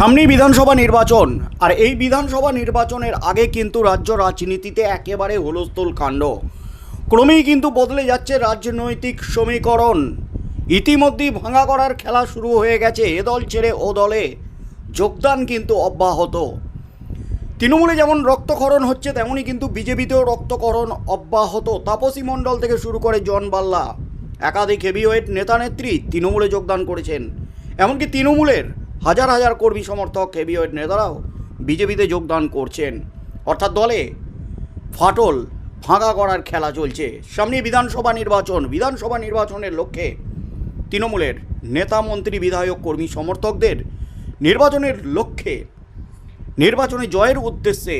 সামনেই বিধানসভা নির্বাচন। আর এই বিধানসভা নির্বাচনের আগে কিন্তু রাজ্য রাজনীতিতে একেবারে হুলস্থুল কাণ্ড। ক্রমেই কিন্তু বদলে যাচ্ছে রাজনৈতিক সমীকরণ। ইতিমধ্যেই ভাঙা করার খেলা শুরু হয়ে গেছে এ দল ছেড়ে ও দলে। যোগদান কিন্তু অব্যাহত। তৃণমূলে যেমন রক্তক্ষরণ হচ্ছে, তেমনই কিন্তু বিজেপিতেও রক্তকরণ অব্যাহত। তাপসী মণ্ডল থেকে শুরু করে জন বাল্লা, একাধিক হেভিওয়েট নেতা নেত্রী তৃণমূলে যোগদান করেছেন। এমনকি তৃণমূলের হাজার হাজার কর্মী সমর্থক হেভিওয়েট নেতারাও বিজেপিতে যোগদান করছেন। অর্থাৎ দলে ফাটল ফাঁকা করার খেলা চলছে। সামনে বিধানসভা নির্বাচন। বিধানসভা নির্বাচনের লক্ষ্যে তৃণমূলের নেতা মন্ত্রী বিধায়ক কর্মী সমর্থকদের নির্বাচনের লক্ষ্যে নির্বাচনে জয়ের উদ্দেশ্যে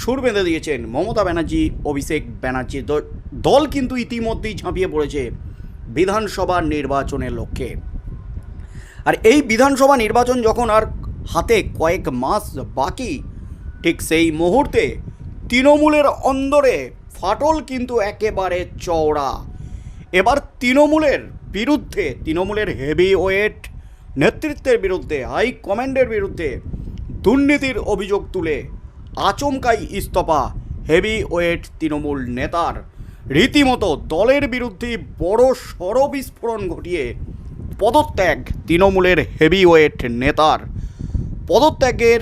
সুর বেঁধে দিয়েছেন মমতা ব্যানার্জি, অভিষেক ব্যানার্জি। দল কিন্তু ইতিমধ্যেই ঝাঁপিয়ে পড়েছে বিধানসভা নির্বাচনের লক্ষ্যে। আর এই বিধানসভা নির্বাচন যখন আর হাতে কয়েক মাস বাকি, ঠিক সেই মুহূর্তে তৃণমূলের অন্দরে ফাটল কিন্তু একেবারে চওড়া। এবার তৃণমূলের বিরুদ্ধে, তৃণমূলের হেভি ওয়েট নেতৃত্বের বিরুদ্ধে, হাই কমান্ডের বিরুদ্ধে দুর্নীতির অভিযোগ তুলে আচমকাই ইস্তফা হেভি ওয়েট তৃণমূল নেতার। রীতিমতো দলের বিরুদ্ধে বড় সড় বিস্ফোরণ ঘটিয়ে পদত্যাগ তৃণমূলের হেভিওয়েট নেতার। পদত্যাগের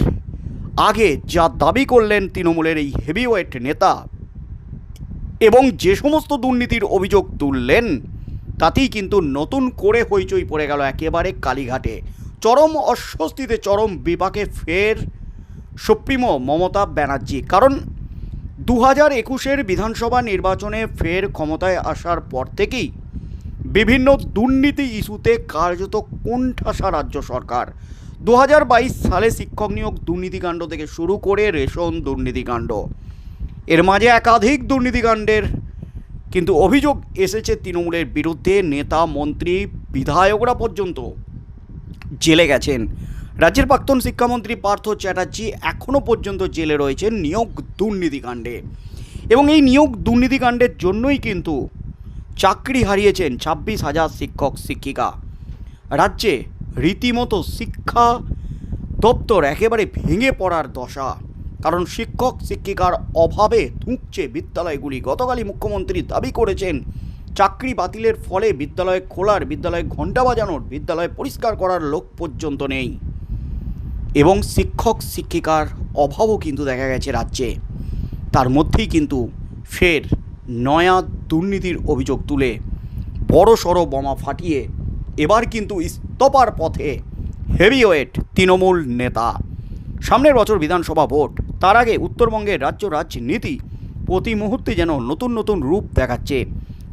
আগে যা দাবি করলেন তৃণমূলের এই হেভিওয়েট নেতা এবং যে সমস্ত দুর্নীতির অভিযোগ তুললেন, তাতেই কিন্তু নতুন করে হইচই পড়ে গেল একেবারে কালীঘাটে। চরম অস্বস্তিতে, চরম বিপাকে ফের সুপ্রিমো মমতা ব্যানার্জি। কারণ দু হাজার একুশের বিধানসভা নির্বাচনে ফের ক্ষমতায় আসার পর থেকেই বিভিন্ন দুর্নীতি ইস্যুতে কার্যত কোণঠাসা রাজ্য সরকার। দু হাজার বাইশ সালে শিক্ষক নিয়োগ দুর্নীতিকাণ্ড থেকে শুরু করে রেশন দুর্নীতিকাণ্ড। এর মাঝে একাধিক দুর্নীতিকাণ্ডের কিন্তু অভিযোগ এসেছে তৃণমূলের বিরুদ্ধে। নেতা, মন্ত্রী, বিধায়করা পর্যন্ত জেলে গেছেন। রাজ্যের প্রাক্তন শিক্ষামন্ত্রী পার্থ চ্যাটার্জি এখনও পর্যন্ত জেলে রয়েছেন নিয়োগ দুর্নীতিকাণ্ডে। এবং এই নিয়োগ দুর্নীতিকাণ্ডের জন্যই কিন্তু চাকরি হারিয়েছেন ছাব্বিশ হাজার শিক্ষক, শিক্ষিকা। রাজ্যে রীতিমতো শিক্ষা দপ্তর একেবারে ভেঙে পড়ার দশা। কারণ শিক্ষক, শিক্ষিকার অভাবে ধুঁকছে বিদ্যালয়গুলি। গতকালই মুখ্যমন্ত্রী দাবি করেছেন, চাকরি বাতিলের ফলে বিদ্যালয় খোলার, বিদ্যালয়ে ঘণ্টা বাজানোর, বিদ্যালয় পরিষ্কার করার লোক পর্যন্ত নেই। এবং শিক্ষক, শিক্ষিকার অভাবও কিন্তু দেখা গেছে রাজ্যে। তার মধ্যেই কিন্তু ফের নয়া দুর্নীতির অভিযোগ তুলে। বড় সড়ো বোমা ফাটিয়ে এবার কিন্তু ইস্তফার পথে হেভিওয়েট তৃণমূল নেতা। সামনের বছর বিধানসভা ভোট, তার আগে উত্তরবঙ্গের রাজ্য রাজনীতি প্রতি মুহূর্তে যেন নতুন নতুন রূপ দেখাচ্ছে।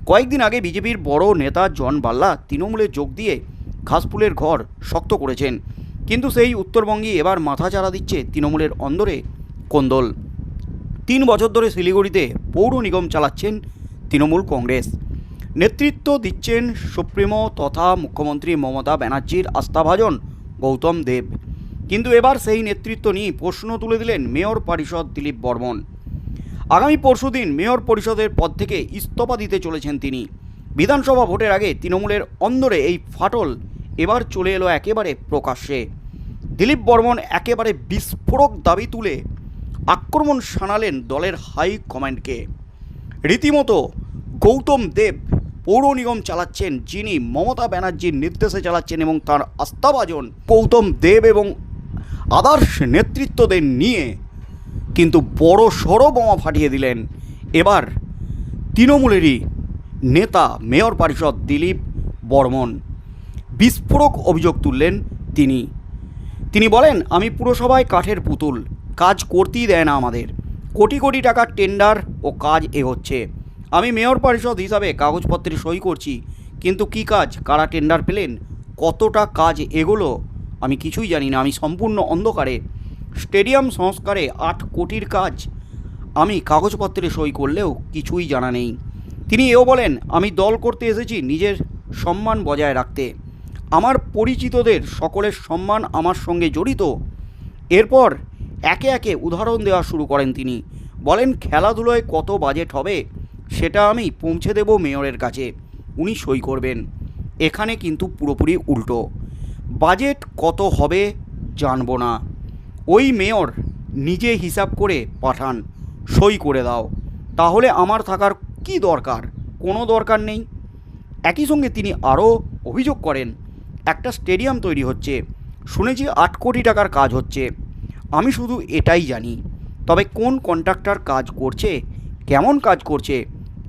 কয়েকদিন আগে বিজেপির বড় নেতা জন বাল্লা তৃণমূলে যোগ দিয়ে ঘাসফুলের ঘর শক্ত করেছেন। কিন্তু সেই উত্তরবঙ্গে এবার মাথা চাড়া দিচ্ছে তৃণমূলের অন্দরে কোন্দল। তিন বছর ধরে শিলিগুড়িতে পৌর নিগম চালাচ্ছেন তৃণমূল কংগ্রেস। নেতৃত্ব দিচ্ছেন সুপ্রিমো তথা মুখ্যমন্ত্রী মমতা ব্যানার্জির আস্থাভাজন গৌতম দেব। কিন্তু এবার সেই নেতৃত্ব নিয়ে প্রশ্ন তুলে দিলেন মেয়র পরিষদ দিলীপ বর্মন। আগামী পরশুদিন মেয়র পরিষদের পদ থেকে ইস্তফা দিতে চলেছেন তিনি। বিধানসভা ভোটের আগে তৃণমূলের অন্দরে এই ফাটল এবার চলে এলো একেবারে প্রকাশ্যে। দিলীপ বর্মন একেবারে বিস্ফোরক দাবি তুলে আক্রমণ শানালেন দলের হাই কমান্ডকে। রীতিমতো গৌতম দেব পৌর নিগম চালাচ্ছেন, যিনি মমতা ব্যানার্জির নির্দেশে চালাচ্ছেন এবং তার আস্থাভাজন গৌতম দেব এবং আদার্স নেতৃত্বদের নিয়ে কিন্তু বড় সড়ো বোমা ফাটিয়ে দিলেন। এবার তৃণমূলেরই নেতা, মেয়র পরিষদ দিলীপ বর্মন। বিস্ফোরক অভিযোগ তুললেন তিনি। তিনি বলেন, আমি পুরসভায় কাঠের পুতুল, কাজ করতেই দেয় না আমাদের। কোটি কোটি টাকার টেন্ডার ও কাজ এগোচ্ছে আমি মেয়র পরিষদ হিসাবে কাগজপত্রে সই করছি, কিন্তু কি কাজ? কারা টেন্ডার পেলেন? কতটা কাজ এগোলো? আমি কিছুই জানি না, আমি সম্পূর্ণ অন্ধকারে। স্টেডিয়াম সংস্কারে আট কোটির কাজ। আমি কাগজপত্রে সই করলেও কিছুই জানা নেই। তিনি এও বলেন, আমি দল করতে এসেছি নিজের সম্মান বজায় রাখতে। আমার পরিচিতদের সকলের সম্মান আমার সঙ্গে জড়িত। এরপর একে একে উদাহরণ দেওয়া শুরু করেন তিনি। বলেন, খেলাধুলোয় কত বাজেট হবে? সেটা আমি পৌঁছে দেব মেয়রের কাছে। উনি সই করবেন। এখানে কিন্তু পুরোপুরি উল্টো। বাজেট কত হবে জানব না। ওই মেয়র নিজে হিসাব করে পাঠান, সই করে দাও। তাহলে আমার থাকার কি দরকার? কোনো দরকার নেই। একই সঙ্গে তিনি আরও অভিযোগ করেন, একটা স্টেডিয়াম তৈরি হচ্ছে। শুনেছি আট কোটি টাকার কাজ হচ্ছে। আমি শুধু এটাই জানি। তবে কোন কন্ট্রাক্টর কাজ করছে, কেমন কাজ করছে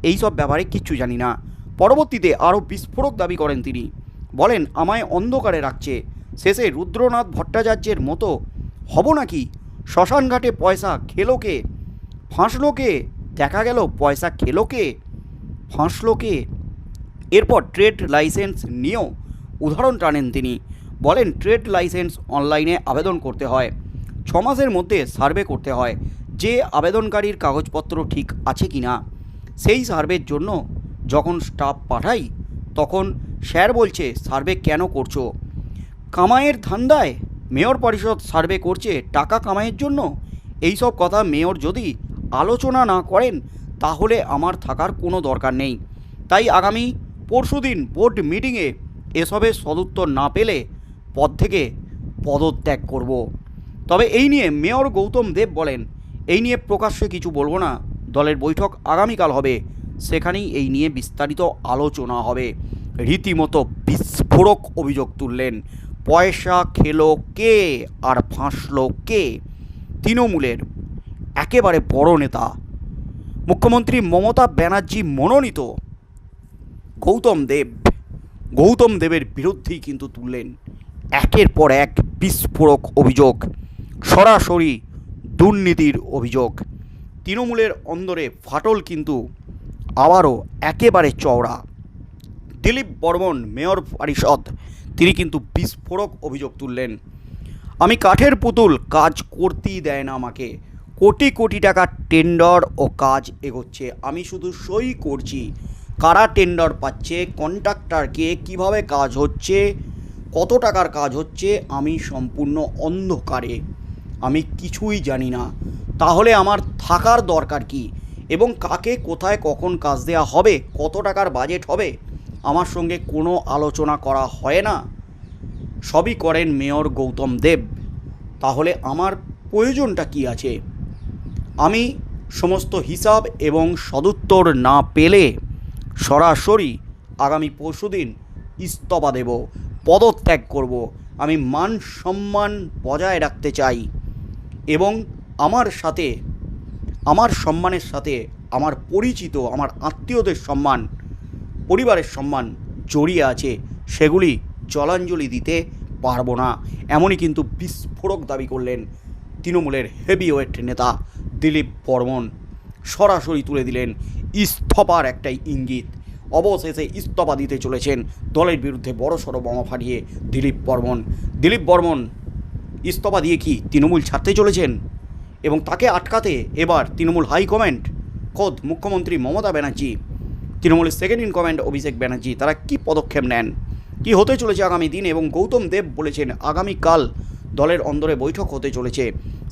এই সব ব্যাপারে কিচ্ছু জানি না। পরবর্তীতে আরও বিস্ফোরক দাবি করেন তিনি। বলেন, আমায় অন্ধকারে রাখছে। শেষে রুদ্রনাথ ভট্টাচার্যের মতো, হব নাকি? শ্মশানঘাটে পয়সা খেলো কে? ফাঁসলো কে? দেখা গেল পয়সা খেলো কে? ফাঁসলো কে? এরপর ট্রেড লাইসেন্স নিয়েও উদাহরণ টানেন তিনি। বলেন, ট্রেড লাইসেন্স অনলাইনে আবেদন করতে হয়। ছ মাসের মধ্যে সার্ভে করতে হয়। যে আবেদনকারীর কাগজপত্র ঠিক আছে কি না? সেই সার্ভের জন্য যখন স্টাফ পাঠাই, তখন স্যার বলছে, সার্ভে কেন করছ? কামাইয়ের ধান্দায় মেয়র পরিষদ সার্ভে করছে টাকা কামাইয়ের জন্য? এই সব কথা মেয়র যদি আলোচনা না করেন, তাহলে আমার থাকার কোনো দরকার নেই। তাই আগামী পরশুদিন বোর্ড মিটিংয়ে এসবের সদুত্তর না পেলে পদ থেকে পদত্যাগ করব। তবে এই নিয়ে মেয়র গৌতম দেব বলেন, এই নিয়ে প্রকাশ্যে কিছু বলব না। দলের বৈঠক আগামীকাল হবে। সেখানেই এই নিয়ে বিস্তারিত আলোচনা হবে। রীতিমতো বিস্ফোরক অভিযোগ তুললেন। পয়সা খেলো কে আর ফাঁসলো কে? তৃণমূলের একেবারে বড় নেতা। মুখ্যমন্ত্রী মমতা ব্যানার্জি মনোনীত। গৌতম দেব, গৌতম দেবের বিরুদ্ধেই কিন্তু তুললেন। একের পর এক বিস্ফোরক অভিযোগ। সরাসরি দুর্নীতির অভিযোগ। তৃণমূলের অন্দরে ফাটল কিন্তু আবারও একেবারে চওড়া। দিলীপ বর্মন, মেয়র পরিষদ, তিনি কিন্তু বিস্ফোরক অভিযোগ তুললেন। আমি কাঠের পুতুল, কাজ করতেই দেয় না আমাকে। কোটি কোটি টাকার টেন্ডার ও কাজ এগোচ্ছে। আমি শুধু সই করছি। কারা টেন্ডার পাচ্ছে? কন্ট্রাক্টরকে কীভাবে কাজ হচ্ছে? কত টাকার কাজ হচ্ছে? আমি সম্পূর্ণ অন্ধকারে। আমি কিছুই জানি না। তাহলে আমার থাকার দরকার কি? এবং কাকে কোথায় কখন কাজ দেওয়া হবে? কত টাকার বাজেট হবে? আমার সঙ্গে কোনো আলোচনা করা হয় না। সবই করেন মেয়র গৌতম দেব। তাহলে আমার প্রয়োজনটা কি আছে? আমি সমস্ত হিসাব এবং সদুত্তর না পেলে সরাসরি আগামী পরশুদিন ইস্তফা দেব, পদত্যাগ করব। আমি মান সম্মান বজায় রাখতে চাই এবং আমার সাথে, আমার সম্মানের সাথে, আমার পরিচিত, আমার আত্মীয়দের সম্মান, পরিবারের সম্মান জড়িয়ে আছে, সেগুলি জলাঞ্জলি দিতে পারব না। এমনই কিন্তু বিস্ফোরক দাবি করলেন তৃণমূলের হেভিওয়েট নেতা দিলীপ বর্মন। সরাসরি তুলে দিলেন ইস্তফার একটাই ইঙ্গিত। অবশেষে ইস্তফা দিতে চলেছেন দলের বিরুদ্ধে বড়সড় বোমা ফাটিয়ে দিলীপ বর্মন। দিলীপ বর্মন, ইস্তফা দিয়ে কি তৃণমূল ছাড়তে চলেছেন? এবং তাকে আটকাতে এবার তৃণমূল হাইকমান্ড, খোদ মুখ্যমন্ত্রী মমতা ব্যানার্জি, তৃণমূলের second in command Abhishek Banerjee, তারা কি পদক্ষেপ নেন? কি হতে চলেছে আগামী দিন? এবং গৌতম দেব বলেছেন, আগামীকাল দলের অন্দরে বৈঠক হতে চলেছে।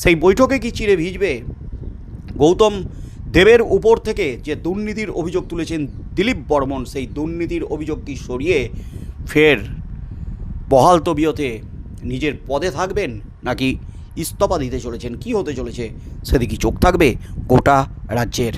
সেই বৈঠকে কি চিড়ে ভিজবে? গৌতম দেবের উপর থেকে যে দুর্নীতির অভিযোগ তুলেছেন দিলীপ বর্মন, সেই দুর্নীতির অভিযোগ কি সরিয়ে ফের বহাল তবিয়তে নিজের পদে থাকবেন? নাকি ইস্তফা দিতে চলেছেন। কি হতে চলেছে? সেদিকে চোখ থাকবে গোটা রাজ্যের